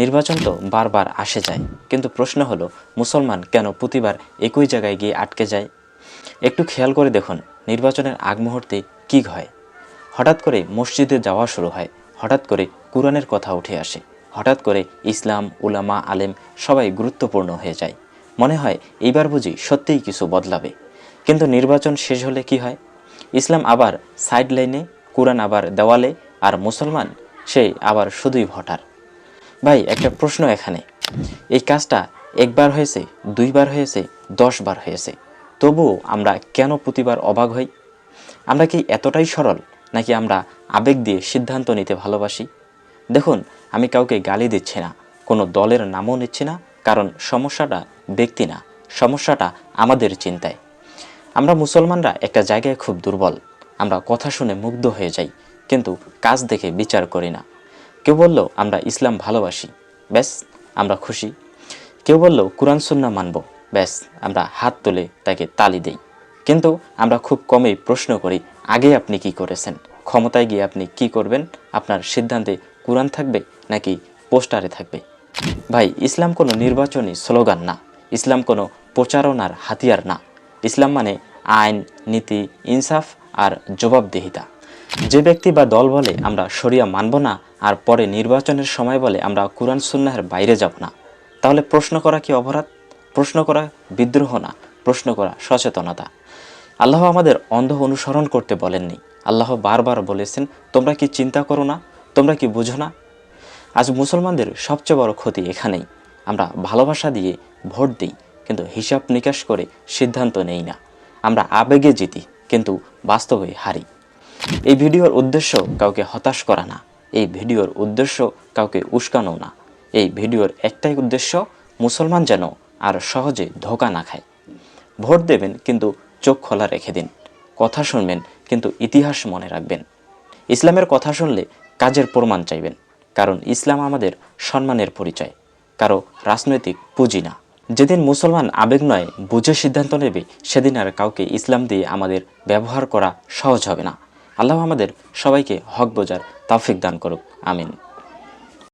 নির্বাচন তো বারবার আসে যায়, কিন্তু প্রশ্ন হলো, মুসলমান কেন প্রতিবার একই জায়গায় গিয়ে আটকে যায়? একটু খেয়াল করে দেখুন, নির্বাচনের আগ মুহূর্তে কী হয়। হঠাৎ করে মসজিদে যাওয়া শুরু হয়, হঠাৎ করে কোরআনের কথা উঠে আসে, হঠাৎ করে ইসলাম, উলামা, আলেম সবাই গুরুত্বপূর্ণ হয়ে যায়। মনে হয় এইবার বুঝি সত্যিই কিছু বদলাবে। কিন্তু নির্বাচন শেষ হলে কি হয়? ইসলাম আবার সাইড লাইনে কোরআন আবার দেওয়ালে, আর মুসলমান সে আবার শুধুই ভোটার। ভাই, একটা প্রশ্ন এখানে। এই কাজটা একবার হয়েছে, দুইবার হয়েছে দশ বার হয়েছে। তবুও আমরা কেন প্রতিবার অবাক হই? আমরা কি এতটাই সরল, নাকি আমরা আবেগ দিয়ে সিদ্ধান্ত নিতে ভালোবাসি? দেখুন, আমি কাউকে গালি দিচ্ছি না, কোনো দলের নামও নিচ্ছি না, কারণ সমস্যাটা ব্যক্তি না, সমস্যাটা আমাদের চিন্তায়। আমরা মুসলমানরা একটা জায়গায় খুব দুর্বল, আমরা কথা শুনে মুগ্ধ হয়ে যাই, কিন্তু কাজ দেখে বিচার করি না। কেউ বলল, আমরা ইসলাম ভালোবাসি। ব্যাস, আমরা খুশি। কেউ বলল, কোরআন সুন্না মানব। ব্যাস, আমরা হাত তুলে তাকে তালি দেই। কিন্তু আমরা খুব কমই প্রশ্ন করি, আগে আপনি কি করেছেন? ক্ষমতায় গিয়ে আপনি কি করবেন? আপনার সিদ্ধান্তে কোরআন থাকবে নাকি পোস্টারে থাকবে? ভাই, ইসলাম কোনো নির্বাচনী স্লোগান না। ইসলাম কোনো প্রচারণার হাতিয়ার না। ইসলাম মানে আইন, নীতি, ইনসাফ আর জবাবদিহিতা। যে ব্যক্তি বা দল বলে আমরা শরিয়া মানব না, আর পরে নির্বাচনের সময় বলে আমরা কোরআন সুন্নাহের বাইরে যাব না। তাহলে প্রশ্ন করা কি অপরাধ? প্রশ্ন করা বিদ্রোহ না, প্রশ্ন করা সচেতনতা। আল্লাহ আমাদের অন্ধ অনুসরণ করতে বলেননি। আল্লাহ বারবার বলেছেন, তোমরা কি চিন্তা করো না? তোমরা কি বুঝো না? আজ মুসলমানদের সবচেয়ে বড় ক্ষতি এখানেই। আমরা ভালোবাসা দিয়ে ভোট দিই, কিন্তু হিসাব নিকাশ করে সিদ্ধান্ত নেই না। আমরা আবেগে জিতি, কিন্তু বাস্তবে হারি। এই ভিডিওর উদ্দেশ্য কাউকে হতাশ করা না। এই ভিডিওর উদ্দেশ্য কাউকে উস্কানো না। এই ভিডিওর একটাই উদ্দেশ্য, মুসলমান যেন আর সহজে ধোকা না খায়। ভোট দেবেন কিন্তু চোখ খোলা রেখে দিন। কথা শুনবেন কিন্তু ইতিহাস মনে রাখবেন। ইসলামের কথা শুনলে কাজের প্রমাণ চাইবেন। কারণ ইসলাম আমাদের সম্মানের পরিচয়। কারও রাজনৈতিক পুঁজি না। যেদিন মুসলমান আবেগ নয়, বুঝে সিদ্ধান্ত নেবে, সেদিন আর কাউকে ইসলাম দিয়ে আমাদের ব্যবহার করা সহজ হবে না। আল্লাহ আমাদের সবাইকে হক বোঝার তাফিক দান করুক আমিন।